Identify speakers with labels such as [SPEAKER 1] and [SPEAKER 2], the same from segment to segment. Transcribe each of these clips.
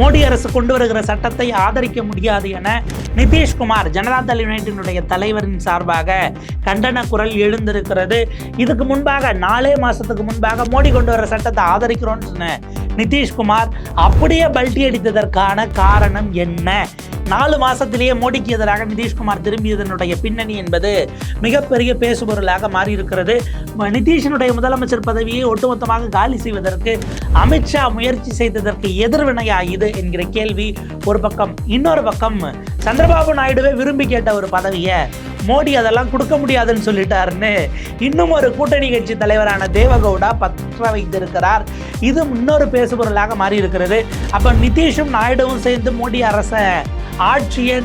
[SPEAKER 1] மோடி அரசு கொண்டு வருகிற சட்டத்தை ஆதரிக்க முடியாது என நிதிஷ்குமார் ஜனதாதள் யுனைட்டினுடைய தலைவரின் சார்பாக கண்டன குரல் எழுந்திருக்கிறது. இதுக்கு முன்பாக நாலே மாசத்துக்கு முன்பாக மோடி கொண்டு வர சட்டத்தை ஆதரிக்கிறோம்னு நிதிஷ்குமார் அப்படியே பல்டி அடித்ததற்கான காரணம் என்ன? நாலு மாசத்திலேயே மோடிக்கு எதிராக நிதிஷ்குமார் திரும்பியதனுடைய பின்னணி என்பது மிகப்பெரிய பேசுபொருளாக மாறி இருக்கிறது நிதிஷினுடைய முதலமைச்சர் பதவியை ஒட்டுமொத்தமாக காலி செய்வதற்கு அமித்ஷா முயற்சி செய்ததற்கு எதிர்வினையா இது என்கிற கேள்வி ஒரு பக்கம். இன்னொரு பக்கம் சந்திரபாபு நாயுடுவே விரும்பி கேட்ட ஒரு பதவியை மோடி அதெல்லாம் கொடுக்க முடியாதுன்னு சொல்லிட்டாருன்னு இன்னும் ஒரு கூட்டணி கட்சி தலைவரான தேவகவுடா பற்ற வைத்திருக்கிறார். இது இன்னொரு பேசுபொருளாக மாறி இருக்கிறது அப்போ நிதிஷும் நாயுடுவும் சேர்ந்து மோடி அரசை ஆட்சியை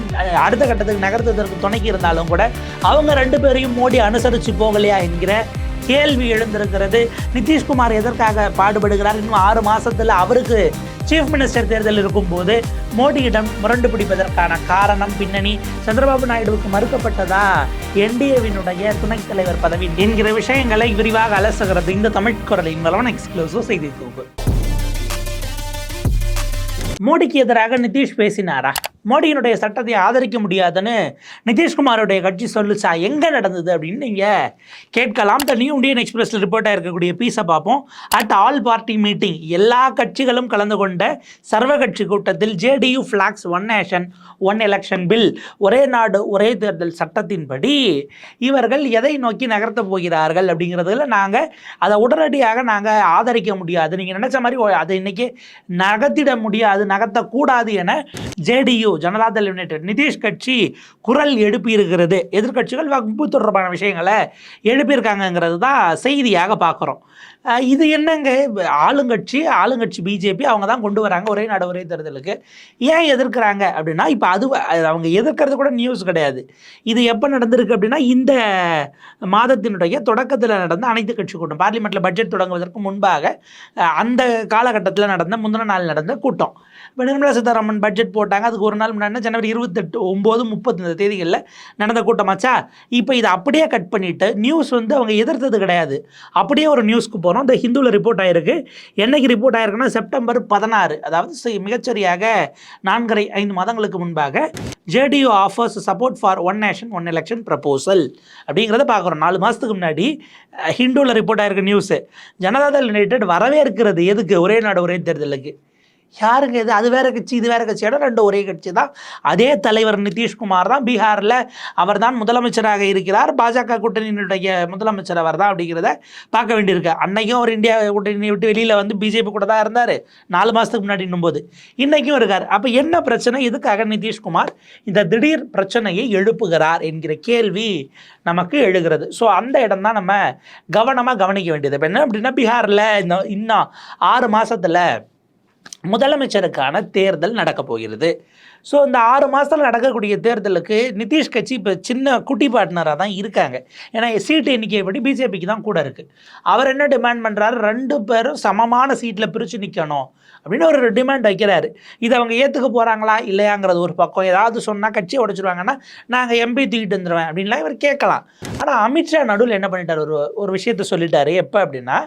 [SPEAKER 1] அடுத்த கட்டத்துக்கு நகர்த்துவதற்கு துணைக்கி இருந்தாலும் கூட அவங்க ரெண்டு பேரையும் மோடி அனுசரித்து போகலையா என்கிற கேள்வி எழுந்திருக்கிறது. நிதிஷ்குமார் எதற்காக பாடுபடுகிறார்? இன்னும் ஆறு மாதத்தில் அவருக்கு சீஃப் மினிஸ்டர் தேர்தல் இருக்கும்போது மோடியிடம் முரண்டு பிடிப்பதற்கான காரணம் பின்னணி சந்திரபாபு நாயுடுவுக்கு மறுக்கப்பட்டதா? என்டிஏவினுடைய துணைத் தலைவர் பதவி என்கிற விஷயங்களை விரிவாக அலசுகிறது இந்த தமிழ் குரலின் மூலம் எக்ஸ்க்ளூசிவ் செய்தி தொகுப்பு. மோடிக்கு எதிராக நிதிஷ் பேசினாரா? மோடியினுடைய சட்டத்தை ஆதரிக்க முடியாதுன்னு நிதிஷ்குமாரோடைய கட்சி சொல்லுச்சா? எங்கே நடந்தது அப்படின்னு நீங்கள் கேட்கலாம். த நியூ இண்டியன் எக்ஸ்பிரஸில் ரிப்போர்ட்டாக இருக்கக்கூடிய பீஸை பார்ப்போம். அட் ஆல் பார்ட்டி மீட்டிங் எல்லா கட்சிகளும் கலந்து கொண்ட சர்வ கட்சி கூட்டத்தில் JDU flags one nation one election bill ஒரே நாடு ஒரே தேர்தல் சட்டத்தின்படி இவர்கள் எதை நோக்கி நகர்த்த போகிறார்கள் அப்படிங்கிறதுல நாங்கள் அதை உடனடியாக நாங்கள் ஆதரிக்க முடியாது. நீங்கள் நினச்ச மாதிரி அதை இன்றைக்கி நகர்த்திட முடியாது நகர்த்தக்கூடாது என ஜேடியு ஜனதாதள் யுனைடெட் நிதிஷ் கட்சி குரல் எழுப்பியிருக்கிறது. எதிர்க்கட்சிகள் வகுப்பு தொடர்பான விஷயங்களை எழுப்பியிருக்காங்கங்கிறது தான் செய்தியாக பார்க்குறோம். இது என்னங்க? ஆளுங்கட்சி ஆளுங்கட்சி பிஜேபி அவங்க தான் கொண்டு வராங்க ஒரே நாடு ஒரே தேர்தலுக்கு. ஏன் எதிர்க்கிறாங்க அப்படின்னா இப்போ அது அது அவங்க எதிர்க்கிறது கூட நியூஸ் கிடையாது. இது எப்போ நடந்திருக்கு அப்படின்னா இந்த மாதத்தினுடைய தொடக்கத்தில் நடந்த அனைத்து கட்சி கூட்டம் பார்லிமெண்ட்டில் பட்ஜெட் தொடங்குவதற்கு முன்பாக அந்த காலகட்டத்தில் நடந்த முந்தின நாள் நடந்த கூட்டம். இப்போ நிர்மலா சீதாராமன் பட்ஜெட் போட்டாங்க. அதுக்கு ஒரு நாள் முன்னாடி ஜனவரி இருபத்தெட்டு ஒம்பது முப்பத்தி தேதிகளில் நடந்த கூட்டமாச்சா இப்போ இதை அப்படியே கட் பண்ணிவிட்டு நியூஸ் வந்து அவங்க எதிர்த்தது கிடையாது. அப்படியே ஒரு நியூஸ்க்கு போகிறோம் இந்த ஹிந்துவில் ரிப்போர்ட் ஆயிருக்கு. என்னைக்கு ரிப்போர்ட் ஆயிருக்குன்னா செப்டம்பர் பதினாறு அதாவது மிகச்சரியாக நான்கரை ஐந்து மாதங்களுக்கு முன்பாக JDU offers support for one nation one election proposal அப்படிங்கிறத பார்க்குறோம். நாலு மாதத்துக்கு முன்னாடி ஹிந்துவில் ரிப்போர்ட் ஆயிருக்க நியூஸு ஜனதாதள் யுனைடெட் வரவேற்கிறது. எதுக்கு? ஒரே நாடு ஒரே தேர்தலுக்கு. யாருங்க இது? அது வேற கட்சி இது வேற கட்சியோட ரெண்டு ஒரே கட்சி தான். அதே தலைவர் நிதிஷ்குமார் தான் பீகாரில். அவர் தான் முதலமைச்சராக இருக்கிறார். பாஜக கூட்டணியினுடைய முதலமைச்சர் அவர் தான் அப்படிங்கிறத பார்க்க வேண்டியிருக்கு. அன்னைக்கும் அவர் இந்தியா கூட்டணி விட்டு வெளியில் வந்து பிஜேபி கூட தான் இருந்தார். நாலு மாதத்துக்கு முன்னாடி போது இன்றைக்கும் இருக்கார். அப்போ என்ன பிரச்சனை? இதுக்காக நிதிஷ்குமார் இந்த திடீர் பிரச்சனையை எழுப்புகிறார் என்கிற கேள்வி நமக்கு எழுகிறது. ஸோ அந்த இடம் தான் நம்ம கவனமாக கவனிக்க வேண்டியது. இப்போ என்ன அப்படின்னா பீகாரில் இந்த இன்னும் ஆறு மாதத்தில் முதலமைச்சருக்கான தேர்தல் நடக்க போகிறது. ஸோ இந்த ஆறு மாதத்தில் நடக்கக்கூடிய தேர்தலுக்கு நிதிஷ் கட்சி இப்போ சின்ன குட்டி பார்ட்னராக தான் இருக்காங்க. ஏன்னா சீட்டு எண்ணிக்கைப்படி பிஜேபிக்கு தான் கூட இருக்குது அவர் என்ன டிமாண்ட் பண்ணுறாரு ரெண்டு பேரும் சமமான சீட்டில் பிரித்து நிற்கணும் அப்படின்னு ஒரு டிமாண்ட் வைக்கிறாரு. இதை அவங்க ஏற்றுக்க போகிறாங்களா இல்லையாங்கிறது ஒரு பக்கம். ஏதாவது சொன்னால் கட்சியை உடச்சிருவாங்கன்னா நாங்கள் எம்பி தூக்கிட்டு வந்துடுவேன் அப்படின்லாம் இவர் கேட்கலாம். ஆனால் அமித்ஷா நடுவில் என்ன பண்ணிட்டார்? ஒரு ஒரு விஷயத்த சொல்லிட்டாரு. எப்போ அப்படின்னா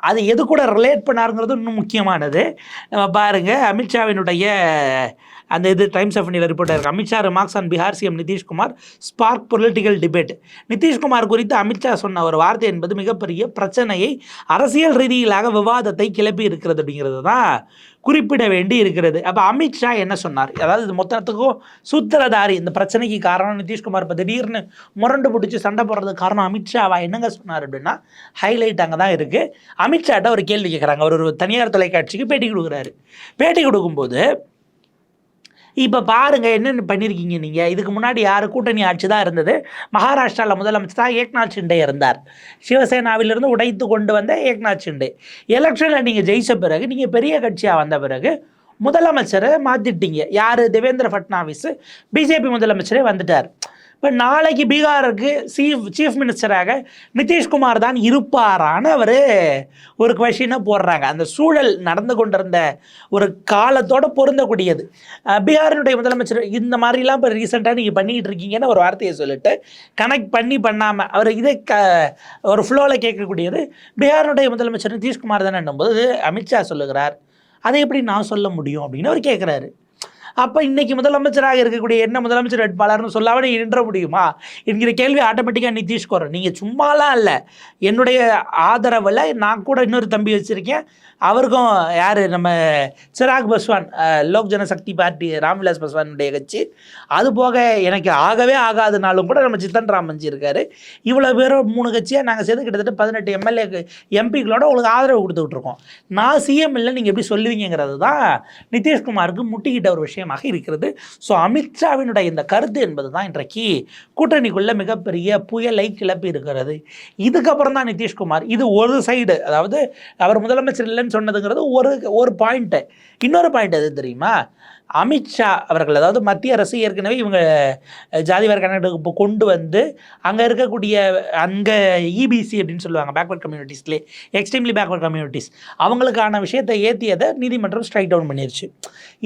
[SPEAKER 1] அது எது கூட ரிலேட் பண்ணாருங்கிறது இன்னும் முக்கியமானது. நம்ம பாருங்கள் அமித்ஷாவினுடைய அந்த இது டைம்ஸ் ஆஃப் இந்தியா ரிப்போர்ட் இருக்கு. Amit Shah remarks on Bihar CM Nitish Kumar spark political debate Nitish Kumar குறித்து அமித்ஷா சொன்ன ஒரு வார்த்தை என்பது மிகப்பெரிய பிரச்சனையை அரசியல் ரீதியிலாக விவாதத்தை கிளப்பி இருக்கிறது அப்படிங்கிறது தான் குறிப்பிட வேண்டி இருக்கிறது. அப்போ அமித்ஷா என்ன சொன்னார்? அதாவது இது மொத்தத்துக்கும் சூத்திரதாரி. இந்த பிரச்சனைக்கு காரணம் நிதிஷ்குமார். இப்போ திடீர்னு முரண்டு பிடிச்சி சண்டை போடுறதுக்கு காரணம் அமித்ஷாவா? என்னங்க சொன்னார் அப்படின்னா ஹைலைட் அங்கே தான் இருக்குது அமித்ஷாட்ட ஒரு கேள்வி கேட்குறாங்க அவர் ஒரு தனியார் தொலைக்காட்சிக்கு பேட்டி கொடுக்குறாரு. பேட்டி கொடுக்கும்போது இப்போ பாருங்கள் என்னென்ன பண்ணியிருக்கீங்க நீங்கள் இதுக்கு முன்னாடி யார் கூட்டணி ஆட்சி தான் இருந்தது. மகாராஷ்டிராவில் முதலமைச்சர் தான் ஏக்நாத் ஷிண்டே இருந்தார். சிவசேனாவிலிருந்து உடைத்து கொண்டு வந்த ஏக்நாத் ஷிண்டே. எலெக்ஷனில் நீங்கள் ஜெயிச்ச பிறகு நீங்கள் பெரிய கட்சியாக வந்த பிறகு முதலமைச்சரை மாற்றிட்டீங்க யார்? தேவேந்திர ஃபட்னாவிஸ் பிஜேபி முதலமைச்சரே வந்துட்டார். இப்போ நாளைக்கு பீகாருக்கு சீஃப் சீஃப் மினிஸ்டராக நிதிஷ்குமார் தான் இருப்பாரான்னு அவர் ஒரு கொஷினை போடுறாங்க. அந்த சூழல் நடந்து கொண்டிருந்த ஒரு காலத்தோட பொருந்தக்கூடியது. பீகாரினுடைய முதலமைச்சர் இந்த மாதிரிலாம் இப்போ ரீசெண்டாக நீங்கள் பண்ணிக்கிட்டு இருக்கீங்கன்னு ஒரு வார்த்தையை சொல்லிட்டு கனெக்ட் பண்ணி பண்ணாமல் அவர் இதை க ஒரு ஃப்ளோவில் கேட்கக்கூடியது. பீகாரினுடைய முதலமைச்சர் நிதிஷ்குமார் தானே போது அமித்ஷா சொல்லுகிறார். அதை எப்படி நான் சொல்ல முடியும் அப்படின்னு அவர் கேட்குறாரு. அப்போ இன்னைக்கு முதலமைச்சராக இருக்கக்கூடிய என்ன முதலமைச்சர் வேட்பாளர்னு சொல்லாமல் நீ நின்ற முடியுமா? என்கிற கேள்வி ஆட்டோமேட்டிக்காக நிதிஷ்க்கு நீங்கள் சும்மாலாம் இல்லை என்னுடைய ஆதரவில் நான் கூட இன்னொரு தம்பி வச்சுருக்கேன். அவருக்கும் யார்? நம்ம சிராக் பஸ்வான் லோக் ஜனசக்தி பார்ட்டி ராம்விலாஸ் பஸ்வானுடைய கட்சி. அது போக எனக்கு ஆகவே ஆகாதுனாலும் கூட நம்ம சித்தன் ராமன்ஜி இருக்கார். இவ்வளோ பேரும் மூணு கட்சியாக நாங்கள் சேர்ந்து கிட்டத்தட்ட பதினெட்டு எம்எல்ஏ எம்பிக்களோட உங்களுக்கு ஆதரவு கொடுத்துக்கிட்டு இருக்கோம். நான் சிஎம் இல்லை நீங்கள் எப்படி சொல்லுவீங்கிறது தான் நிதிஷ்குமாருக்கு முட்டிக்கிட்ட ஒரு விஷயம். விஷயமாக இருக்கிறது. ஸோ அமித்ஷாவினுடைய இந்த கருத்து என்பது தான் இன்றைக்கு கூட்டணிக்குள்ளே மிகப்பெரிய புயலை கிளப்பி இருக்கிறது. இதுக்கப்புறம் தான் நிதிஷ்குமார். இது ஒரு சைடு அதாவது அவர் முதலமைச்சர் இல்லைன்னு சொன்னதுங்கிறது ஒரு ஒரு பாயிண்ட்டு இன்னொரு பாயிண்ட் எது தெரியுமா? அமித்ஷா அவர்கள் அதாவது மத்திய அரசு ஏற்கனவே இவங்க ஜாதிவார கணக்கெடுப்பு கொண்டு வந்து அங்கே இருக்கக்கூடிய அங்கே இபிசி அப்படின்னு சொல்லுவாங்க பேக்வர்ட் கம்யூனிட்டிஸ்லே எக்ஸ்ட்ரீம்லி பேக்வர்ட் கம்யூனிட்டிஸ் அவங்களுக்கான விஷயத்தை ஏற்றியதை நீதிமன்றம் ஸ்ட்ரைக் டவுன் பண்ணிருச்சு.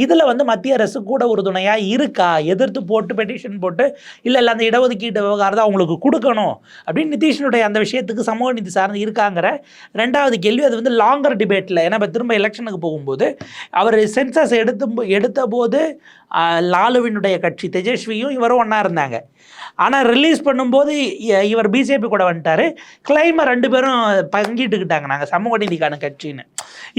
[SPEAKER 1] இதில் வந்து மத்திய அரசு கூட உறுதுணையாக இருக்கா? எதிர்த்து போட்டு பெட்டிஷன் போட்டு இல்லை இல்லை அந்த இடஒதுக்கீட்டு விவகாரத்தை அவங்களுக்கு கொடுக்கணும் அப்படின்னு நிதிஷனுடைய அந்த விஷயத்துக்கு சமூக நீதி சார்ந்து இருக்காங்கிற ரெண்டாவது கேள்வி. அது வந்து லாங்கர் டிபேட்டில் ஏன்னா இப்போ திரும்ப எலெக்ஷனுக்கு போகும்போது அவர் சென்சஸ் எடுத்து எடுத்த போது லாலுவினுடைய கட்சி தேஜஸ்வியும் இவரும் ஒன்றா இருந்தாங்க. ஆனால் ரிலீஸ் பண்ணும்போது இவர் பிஜேபி கூட வந்துட்டார். கிளைமை ரெண்டு பேரும் பங்கிட்டுக்கிட்டாங்க நாங்கள் சமூக நீதிக்கான கட்சின்னு.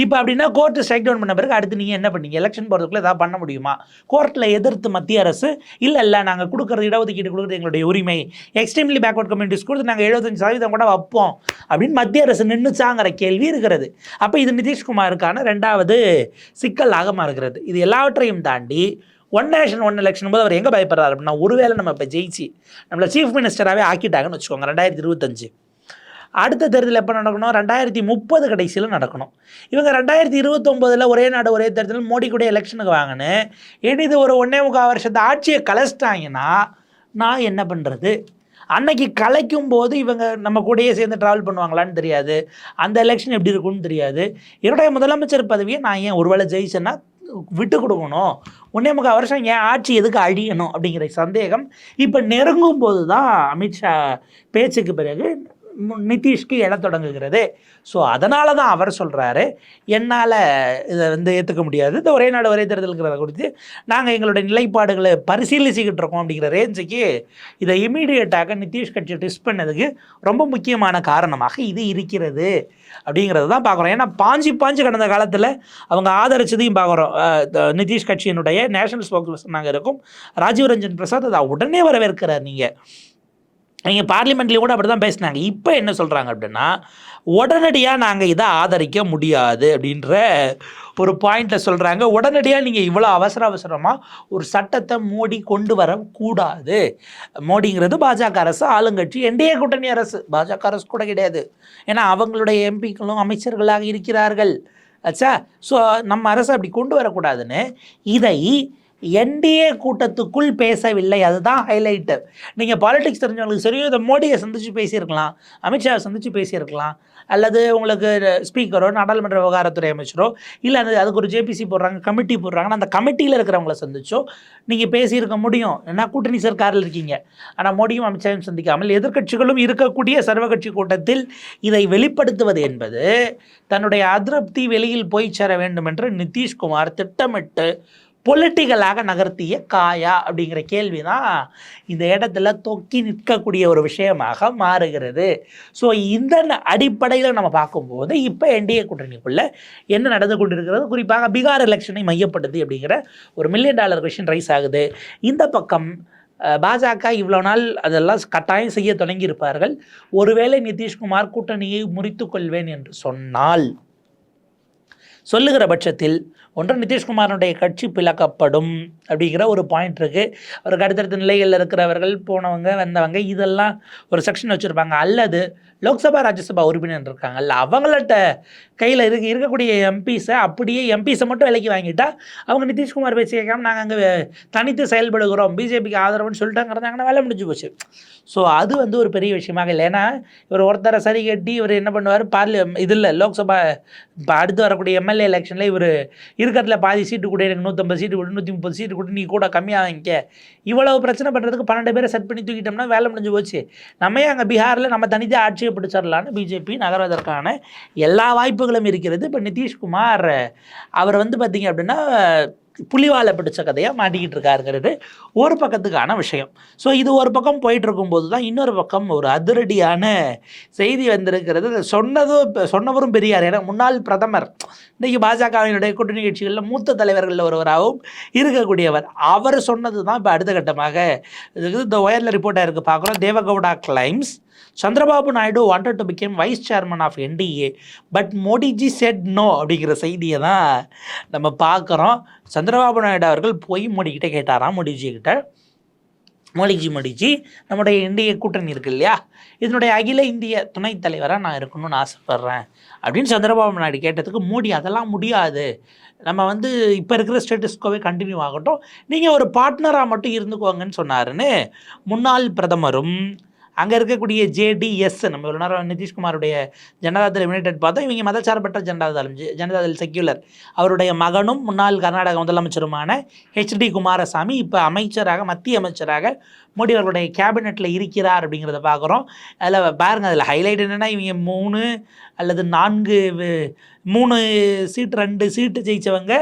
[SPEAKER 1] இப்போ அப்படின்னா கோர்ட்டு ஸ்ட்ரைக் டவுன் பண்ண பிறகு அடுத்து நீங்கள் என்ன பண்ணீங்க? எலெக்ஷன் போகிறதுக்குள்ள ஏதாவது பண்ண முடியுமா? கோர்ட்டில் எதிர்த்து மத்திய அரசு இல்லை இல்லை நாங்கள் கொடுக்குறது இடஒதுக்கீடு கொடுக்குறது எங்களுடைய உரிமை. எக்ஸ்ட்ரீம்லி பேக்வர்ட் கம்யூனிட்டிஸ் கொடுத்து நாங்கள் எழுபத்தஞ்சு சதவீதம் கூட வைப்போம். அப்படின்னு மத்திய அரசு நின்றுச்சாங்கிற கேள்வி இருக்கிறது. அப்போ இது நிதிஷ்குமாருக்கான ரெண்டாவது சிக்கலாக மாறுகிறது இது எல்லாவற்றையும் தாண்டி ஒன் நேஷன் ஒன் எலெக்ஷன் போது அவர் எங்கே பயப்படுறாரு அப்படின்னா ஒருவேளை நம்ம இப்போ ஜெயிச்சு நம்மளை சீஃப் மினிஸ்டராகவே ஆக்கிட்டாங்கன்னு வச்சுக்கோங்க ரெண்டாயிரத்தி இருபத்தஞ்சு. அடுத்த தேர்தல் எப்போ நடக்கணும்? ரெண்டாயிரத்தி முப்பது கடைசியில் நடக்கணும். இவங்க ரெண்டாயிரத்தி இருபத்தொம்போதில் ஒரே நாடு ஒரே தேர்தல் மோடி கூட எலெக்ஷனுக்கு வாங்கினு இனி இது ஒரு ஒன்றே முக்கால் வருஷத்தை ஆட்சியை கலைச்சிட்டாங்கன்னா நான் என்ன பண்ணுறது அன்னைக்கு கலைக்கும் போது இவங்க நம்ம கூடயே சேர்ந்து ட்ராவல் பண்ணுவாங்களான்னு தெரியாது. அந்த எலெக்ஷன் எப்படி இருக்கும்னு தெரியாது. என்னுடைய முதலமைச்சர் பதவியை நான் ஏன் ஒருவேளை ஜெயிச்சேன்னா விட்டு கொடுக்கணும். ஒன்றே முக்கால் வருஷம் ஏன் ஆட்சி எதுக்கு அழியணும் அப்படிங்கிற சந்தேகம் இப்போ நெருங்கும் போது தான் அமித்ஷா பேச்சுக்கு பிறகு நிதிஷ்க்கு எழ தொடங்குகிறது. ஸோ அதனால தான் அவர் சொல்கிறாரு என்னால் இதை வந்து ஏற்றுக்க முடியாது. இந்த ஒரே நாடு ஒரே தேர்தலுங்கிறத குறித்து நாங்கள் எங்களுடைய நிலைப்பாடுகளை பரிசீலிச்சுக்கிட்டு இருக்கோம் அப்படிங்கிற ரேஞ்சுக்கு இதை இமீடியட்டாக நிதிஷ் கட்சி டிஸ் பண்ணதுக்கு ரொம்ப முக்கியமான காரணமாக இது இருக்கிறது அப்படிங்கிறது தான் பார்க்குறோம். ஏன்னா பாஞ்சு பாஞ்சு கடந்த காலத்தில் அவங்க ஆதரிச்சதையும் பார்க்குறோம். நிதிஷ் கட்சியினுடைய நேஷனல் ஸ்போக்ஸ் பர்சனாக இருக்கும். ராஜீவ் ரஞ்சன் பிரசாத் அதை உடனே வரவேற்கிறார் நீங்கள் நீங்கள் பார்லிமெண்ட்லேயும் கூட அப்படி தான் பேசினாங்க. இப்போ என்ன சொல்கிறாங்க அப்படின்னா உடனடியாக நாங்கள் இதை ஆதரிக்க முடியாது அப்படின்ற ஒரு பாயிண்ட்டை சொல்கிறாங்க உடனடியாக நீங்கள் இவ்வளோ அவசர அவசரமாக ஒரு சட்டத்தை மோடி கொண்டு வரக்கூடாது. மோடிங்கிறது பாஜக அரசு ஆளுங்கட்சி என்டிஏ கூட்டணி அரசு. பாஜக அரசு கூட கிடையாது. ஏன்னா அவங்களுடைய எம்பிக்களும் அமைச்சர்களாக இருக்கிறார்கள். ஆச்சா ஸோ நம்ம அரசு அப்படி கொண்டு வரக்கூடாதுன்னு இதை என்டிஏ கூட்டத்துக்குள் பேசவில்லை. அதுதான் ஹைலைட்டு நீங்கள் பாலிடிக்ஸ் தெரிஞ்சவங்களுக்கு சரியும் இந்த மோடியை சந்தித்து பேசியிருக்கலாம். அமித்ஷாவை சந்தித்து பேசியிருக்கலாம். அல்லது உங்களுக்கு ஸ்பீக்கரோ நாடாளுமன்ற விவகாரத்துறை அமைச்சரோ இல்லை அந்த அதுக்கு ஒரு ஜேபிசி போடுறாங்க கமிட்டி போடுறாங்கன்னா அந்த கமிட்டியில் இருக்கிறவங்கள சந்திச்சோ நீங்கள் பேசியிருக்க முடியும். ஏன்னா கூட்டணி சர்க்காரில் இருக்கீங்க. ஆனால் மோடியும் அமித்ஷாவும் சந்திக்காமல் எதிர்கட்சிகளும் இருக்கக்கூடிய சர்வகட்சி கூட்டத்தில் இதை வெளிப்படுத்துவது என்பது தன்னுடைய அதிருப்தி வெளியில் போய் சேர வேண்டும் என்று நிதிஷ்குமார் திட்டமிட்டு பொலிட்டிக்கலாக நகர்த்திய காயா அப்படிங்கிற கேள்வி தான் இந்த இடத்துல தொக்கி நிற்கக்கூடிய ஒரு விஷயமாக மாறுகிறது. ஸோ இந்த அடிப்படையில் நம்ம பார்க்கும்போது இப்போ என்டிஏ கூட்டணிக்குள்ள என்ன நடந்து கொண்டிருக்கிறது? குறிப்பாக பீகார் எலெக்ஷனை மையப்படுத்தி அப்படிங்கிற ஒரு மில்லியன் டாலர் கொஷின் ரைஸ் ஆகுது. இந்த பக்கம் பாஜக இவ்வளோ நாள் அதெல்லாம் கட்டாயம் செய்ய தொடங்கியிருப்பார்கள் ஒருவேளை நிதிஷ்குமார் கூட்டணியை முறித்துக்கொள்வேன் என்று சொன்னால் சொல்லுகிற பட்சத்தில் ஒன்று நிதிஷ்குமாரனுடைய கட்சி பிளக்கப்படும் அப்படிங்கிற ஒரு பாயிண்ட் இருக்குது அவருக்கு அடுத்தடுத்த நிலைகளில் இருக்கிறவர்கள் போனவங்க வந்தவங்க இதெல்லாம் ஒரு செக்ஷன் வச்சுருப்பாங்க. அல்லது லோக்சபா ராஜ்யசபா உறுப்பினர் இருக்காங்கல்ல அவங்கள்ட்ட கையில் இருக்க இருக்கக்கூடிய எம்பிஸை அப்படியே எம்பிஸை மட்டும் விலைக்கு வாங்கிட்டா அவங்க நிதிஷ்குமார் பேசி கேட்காம நாங்கள் அங்கே தனித்து செயல்படுகிறோம். பிஜேபிக்கு ஆதரவுன்னு சொல்லிட்டாங்கிறதாங்கன்னா வேலை முடிஞ்சு போச்சு. ஸோ அது வந்து ஒரு பெரிய விஷயமாக இல்லை. ஏன்னா இவர் ஒருத்தரை சரி கட்டி இவர் என்ன பண்ணுவார்? பார்லி இதில் லோக்சபா இப்போ அடுத்து வரக்கூடிய எம்எல்ஏ எலெக்ஷனில் இவர் இருக்கிறதுல பாதி சீட்டு கூட எனக்கு நூற்றம்பது சீட்டு கூட நூற்றி முப்பது சீட்டு கூட நீ கூட கம்மியாக வாங்கிக்க இவ்வளவு பிரச்சனை பண்ணுறதுக்கு பன்னெண்டு பேரை செட் பண்ணி தூக்கிட்டோம்னா வேலை முடிஞ்சு போச்சு. நம்ம அங்கே பீகாரில் நம்ம தனித்தே ஆட்சியை பிடிச்சிடலான்னு பிஜேபி நகர்வதற்கான எல்லா வாய்ப்புகளும் இருக்கிறது. இப்போ நிதிஷ்குமார் அவர் வந்து பார்த்தீங்க அப்படின்னா புலிவாலை பிடிச்ச கதையாக மாட்டிக்கிட்டு இருக்காருங்கிறது ஒரு பக்கத்துக்கான விஷயம். ஸோ இது ஒரு பக்கம் போயிட்டுருக்கும்போது தான் இன்னொரு பக்கம் ஒரு அதிரடியான செய்தி வந்திருக்கிறது. சொன்னதும் சொன்னவரும் பெரியார். ஏன்னா முன்னாள் பிரதமர் இன்றைக்கி பாஜகவினுடைய கூட்டணி கட்சிகளில் மூத்த தலைவர்களில் ஒருவராகவும் இருக்கக்கூடியவர். அவர் சொன்னது தான் இப்போ அடுத்த கட்டமாக இது இந்த ஒயரில் ரிப்போர்ட்டாக இருக்குது பார்க்குறோம். Deve Gowda claims Chandrababu Naidu wanted to become vice chairman of NDA but Modi ji said no அப்படிங்கிற செய்தியை தான் நம்ம பார்க்குறோம். சந்திரபாபு நாயுடு அவர்கள் போய் மோடிக்கிட்ட கேட்டாராம் மோடிஜி கிட்ட. மோடிஜி மோடிஜி நம்முடைய இந்திய கூட்டணி இருக்கு இல்லையா? இதனுடைய அகில இந்திய துணைத் தலைவராக நான் இருக்கணும்னு ஆசைப்பட்றேன். அப்படின்னு சந்திரபாபு நாயுடு கேட்டதுக்கு மோடி அதெல்லாம் முடியாது. நம்ம வந்து இப்போ இருக்கிற ஸ்டேட்டஸ்கோவே கண்டினியூ ஆகட்டும். நீங்கள் ஒரு பார்ட்னராக மட்டும் இருந்துக்கோங்கன்னு சொன்னாருன்னு முன்னாள் பிரதமரும் அங்கே இருக்கக்கூடிய ஜேடிஎஸ் நம்ம இவ்வளோ நேரம் நிதிஷ்குமாருடைய ஜனதாதள் யுனைடெட் பார்த்தோம். இவங்க மதச்சார்பற்ற ஜனதாதளம். ஜனதாதள் செக்யூலர் அவருடைய மகனும் முன்னாள் கர்நாடக முதலமைச்சருமான ஹெச்டி குமாரசாமி இப்போ அமைச்சராக மத்திய அமைச்சராக மோடி அவர்களுடைய கேபினெட்டில் இருக்கிறார் அப்படிங்கிறத பார்க்குறோம். அதில் பாருங்கள் அதில் ஹைலைட் என்னென்னா இவங்க மூணு அல்லது நான்கு மூணு சீட் ரெண்டு சீட்டு ஜெயிச்சவங்க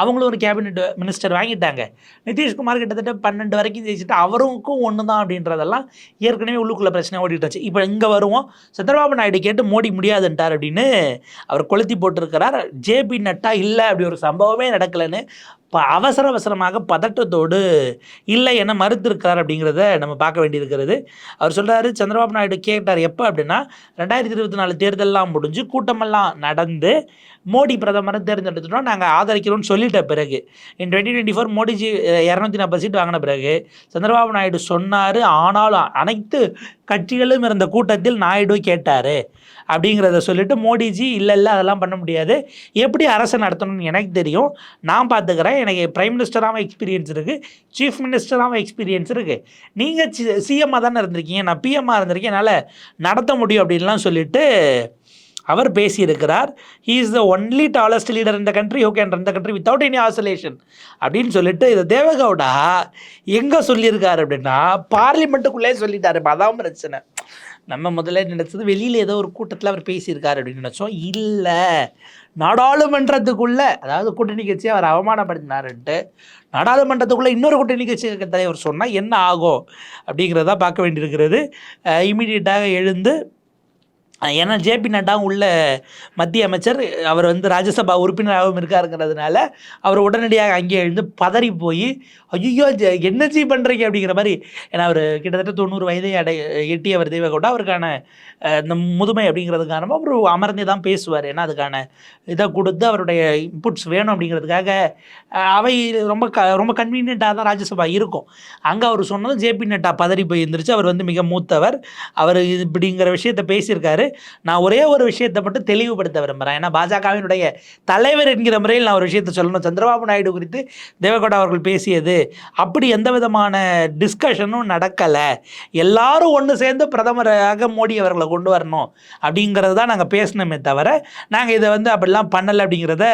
[SPEAKER 1] அவங்களும் ஒரு கேபினெட் மினிஸ்டர் வாங்கிட்டாங்க. நிதிஷ்குமார் கிட்டத்தட்ட பன்னெண்டு வரைக்கும் ஜெயிச்சுட்டு அவருக்கும் ஒன்று தான் அப்படின்றதெல்லாம் ஏற்கனவே உள்ளுக்குள்ள பிரச்சனை ஓடிட்டு இப்போ இங்கே வருவோம். சந்திரபாபு நாயுடு கேட்டு மோடி முடியாதுன்ட்டார் அப்படின்னு அவர் கொளுத்தி போட்டிருக்கிறார். ஜேபி நட்டா இல்லை அப்படி ஒரு சம்பவமே நடக்கலைன்னு இப்போ அவசர அவசரமாக பதட்டத்தோடு இல்லை என மறுத்திருக்கிறார் அப்படிங்கிறத நம்ம பார்க்க வேண்டியிருக்கிறது. அவர் சொல்கிறாரு சந்திரபாபு நாயுடு கேட்டார் எப்போ? அப்படின்னா ரெண்டாயிரத்தி இருபத்தி நாலு தேர்தலெலாம் முடிஞ்சு கூட்டமெல்லாம் நடந்து மோடி பிரதமரை தேர்ந்தெடுத்துட்டோம் நாங்கள் ஆதரிக்கிறோம்னு சொல்லிட்ட பிறகு in twenty twenty four Modi ji இரநூத்தி நாற்பது சீட் வாங்கின பிறகு சந்திரபாபு நாயுடு சொன்னார் ஆனாலும் அனைத்து கட்சிகளும் இருந்த கூட்டத்தில் நாயுடு கேட்டார் அப்படிங்கிறத சொல்லிட்டு மோடிஜி இல்லை இல்லை அதெல்லாம் பண்ண முடியாது. எப்படி அரசு நடத்தணும்னு எனக்கு தெரியும். நான் பார்த்துக்கிறேன் எனக்கு பிரைம் மினிஸ்டராகவும் எக்ஸ்பீரியன்ஸ் இருக்குது சீஃப் மினிஸ்டராகவும் எக்ஸ்பீரியன்ஸ் இருக்குது நீங்கள் சிஎம்மாக தானே இருந்திருக்கீங்க. நான் பிஎம்மாக இருந்திருக்கேன். என்னால் நடத்த முடியும் அப்படின்லாம் சொல்லிட்டு அவர் பேசியிருக்கிறார். He is the only tallest leader இந்த country who can run the country without any isolation அப்படின்னு சொல்லிட்டு இதை தேவகவுடா எங்கே சொல்லியிருக்காரு அப்படின்னா பார்லிமெண்ட்டுக்குள்ளே சொல்லிட்டாரு. அதான் பிரச்சனை. நம்ம முதல்ல நினைச்சது வெளியில் ஏதோ ஒரு கூட்டத்தில் அவர் பேசியிருக்காரு அப்படின்னு நினச்சோம். இல்லை நாடாளுமன்றத்துக்குள்ளே அதாவது கூட்டணி கட்சியை அவர் அவமானப்படுத்தினாருன்ட்டு நாடாளுமன்றத்துக்குள்ளே இன்னொரு கூட்டணி கட்சி தலைவர் சொன்னால் என்ன ஆகும் அப்படிங்கிறத பார்க்க வேண்டியிருக்கிறது. இமீடியட்டாக எழுந்து ஏன்னா ஜேபி நட்டாவும் உள்ள மத்திய அமைச்சர் அவர் வந்து ராஜ்யசபா உறுப்பினராகவும் இருக்காருங்கிறதுனால அவர் உடனடியாக அங்கே எழுந்து பதறி போய் ஐயோ என்ன ஜி பண்ணுறீங்க அப்படிங்கிற மாதிரி ஏன்னா அவர் கிட்டத்தட்ட தொண்ணூறு வயதை அடை எட்டியவர் தேவகவுடா அவருக்கான இந்த முதுமை அப்படிங்கிறது காரணமாக அவர் அமர்ந்தே தான் பேசுவார். ஏன்னா அதுக்கான இதை கொடுத்து அவருடைய இன்புட்ஸ் வேணும் அப்படிங்கிறதுக்காக அவை ரொம்ப க ரொம்ப கன்வீனியண்ட்டாக தான் ராஜ்யசபா இருக்கும். அங்கே அவர் சொன்னதும் ஜேபி நட்டா பதறி போய் இருந்துருச்சு அவர் வந்து மிக மூத்தவர். அவர் இது இப்படிங்கிற விஷயத்த பேசியிருக்காரு. நான் ஒரே ஒரு விஷயத்தை மட்டும் தெளிவுபடுத்த விரும்புகிறேன் ஏன்னா பாஜகவினுடைய தலைவர் என்கிற முறையில் நான் ஒரு விஷயத்தை சொல்லணும். சந்திரபாபு நாயுடு குறித்து தேவகவுடா அவர்கள் பேசியது. அப்படி எந்த விதமான டிஸ்கஷனும் நடக்கலை. எல்லாரும் ஒன்று சேர்ந்து பிரதமராக மோடி அவர்களை கொண்டு வரணும் அப்படிங்கிறது தான் நாங்கள் பேசினோமே தவிர நாங்கள் இதை வந்து அப்படிலாம் பண்ணலை அப்படிங்கிறத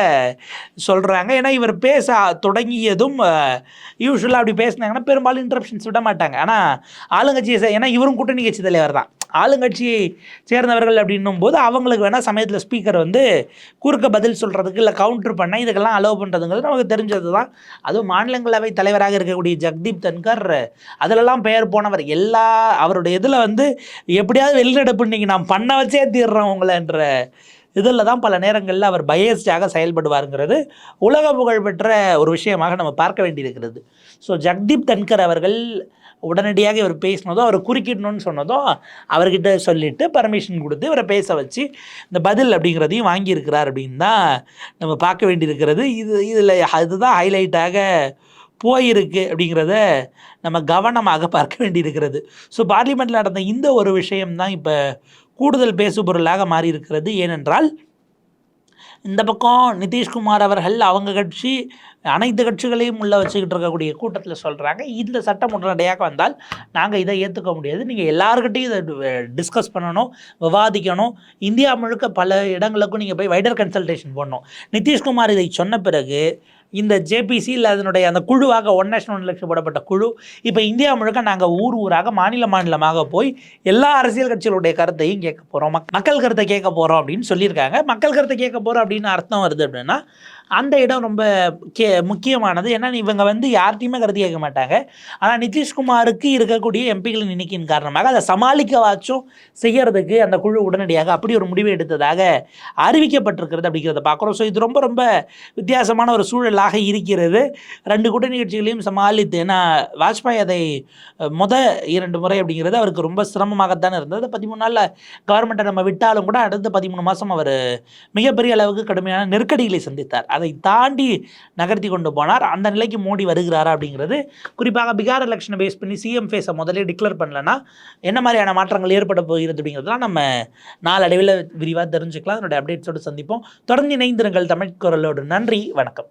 [SPEAKER 1] சொல்கிறாங்க ஏன்னா இவர் பேச தொடங்கியதும் யூஸ்வலாக அப்படி பேசினாங்கன்னா பெரும்பாலும் இன்டரப்ஷன்ஸ் விட மாட்டாங்க. ஆனால் ஆளுங்கட்சியை ஏன்னா இவரும் கூட்டணி கட்சி தலைவர் தான். ஆளுங்கட்சியை சேர்ந்தவர்கள் அப்படின்னும் போது அவங்களுக்கு வேணால் சமயத்தில் ஸ்பீக்கர் வந்து குறுக்க பதில் சொல்கிறதுக்கு இல்லை கவுண்டர் பண்ண இதுக்கெல்லாம் அலோவ் பண்ணுறதுங்கிறது நமக்கு தெரிஞ்சது தான் அதுவும் மாநிலங்களவை தலைவராக இருக்கக்கூடிய ஜக்தீப் தன்கர் அதிலெல்லாம் பெயர் போனவர். எல்லா அவருடைய இதில் வந்து எப்படியாவது வெளிநடப்பு நீங்கள் நான் பண்ண வச்சே தீர்றேன் உங்களைன்ற இதில் தான் பல நேரங்களில் அவர் பயஸ்டாக செயல்படுவாருங்கிறது உலக புகழ்பெற்ற ஒரு விஷயமாக நம்ம பார்க்க வேண்டியிருக்கிறது. ஸோ ஜக்தீப் தன்கர் அவர்கள் உடனடியாக இவர் பேசினதோ அவர் குறுக்கிடணும்னு சொன்னதோ அவர்கிட்ட சொல்லிட்டு பர்மிஷன் கொடுத்து இவரை பேச வச்சு இந்த பதில் அப்படிங்கிறதையும் வாங்கியிருக்கிறார் அப்படின்னு தான் நம்ம பார்க்க வேண்டியிருக்கிறது. இது இதில் அதுதான் ஹைலைட்டாக போயிருக்கு அப்படிங்கிறத நம்ம கவனமாக பார்க்க வேண்டியிருக்கிறது. ஸோ பார்லிமெண்ட்டில் நடந்த இந்த ஒரு விஷயம்தான் இப்போ கூடுதல் பேசுபொருளாக மாறி இருக்கிறது ஏனென்றால் இந்த பக்கம் நிதிஷ்குமார் அவர்கள் அவங்க கட்சி அனைத்து கட்சிகளையும் உள்ள வச்சுக்கிட்டு இருக்கக்கூடிய கூட்டத்தில் சொல்கிறாங்க இந்த சட்டம் உடனடியாக வந்தால் நாங்கள் இதை ஏற்றுக்க முடியாது. நீங்கள் எல்லாருக்கிட்டையும் இதை டிஸ்கஸ் பண்ணணும் விவாதிக்கணும். இந்தியா முழுக்க பல இடங்களுக்கும் நீங்கள் போய் வைடர் கன்சல்டேஷன் பண்ணணும் நிதிஷ்குமார் இதை சொன்ன பிறகு இந்த ஜேபிசி இல்லை அதனுடைய அந்த குழுவாக ஒன் நேஷன் ஒன் எலெக்ஷன் போடப்பட்ட குழு. இப்போ இந்தியா முழுக்க நாங்கள் ஊர் ஊராக மாநில மாநிலமாக போய் எல்லா அரசியல் கட்சிகளுடைய கருத்தையும் கேட்க போகிறோம் மக்கள் கருத்தை கேட்க போகிறோம் அப்படின்னு சொல்லியிருக்காங்க. மக்கள் கருத்தை கேட்க போகிறோம் அப்படின்னு அர்த்தம் வருது அப்படின்னா அந்த இடம் ரொம்ப கே முக்கியமானது. ஏன்னா இவங்க வந்து யார்கிட்டையுமே கருதி கேட்க மாட்டாங்க. ஆனால் நிதிஷ்குமாருக்கு இருக்கக்கூடிய எம்பிகளின் எண்ணிக்கையின் காரணமாக அதை சமாளிக்கவாச்சும் செய்யறதுக்கு அந்த குழு உடனடியாக அப்படி ஒரு முடிவு எடுத்ததாக அறிவிக்கப்பட்டிருக்கிறது அப்படிங்கிறத பார்க்குறோம். ஸோ இது ரொம்ப ரொம்ப வித்தியாசமான ஒரு சூழலாக இருக்கிறது. ரெண்டு கூட்டணி கட்சிகளையும் சமாளித்து ஏன்னா வாஜ்பாய் அதை முத இரண்டு முறை அப்படிங்கிறது அவருக்கு ரொம்ப சிரமமாகத்தான் இருந்தது. பதிமூணு நாளில் கவர்மெண்ட்டை நம்ம விட்டாலும் கூட அடுத்த பதிமூணு மாதம் அவர் மிகப்பெரிய அளவுக்கு கடுமையான நெருக்கடிகளை சந்தித்தார். அதை தாண்டி நகர்த்தி கொண்டு போனார். அந்த நிலைக்கு மோடி வருகிறாரா அப்படிங்கிறது குறிப்பாக பீகார் எலெக்ஷனை பேஸ் பண்ணி சிஎம் ஃபேஸை முதலே டிக்ளேர் பண்ணலன்னா என்ன மாதிரியான மாற்றங்கள் ஏற்பட போகிறது அப்படிங்கிறதுலாம் நம்ம நாளடைவில் விரிவாக தெரிஞ்சுக்கலாம். அதனுடைய அப்டேட்ஸோடு சந்திப்போம். தொடர்ந்து இணைந்திருங்கள் தமிழ் குரலோடு. நன்றி. வணக்கம்.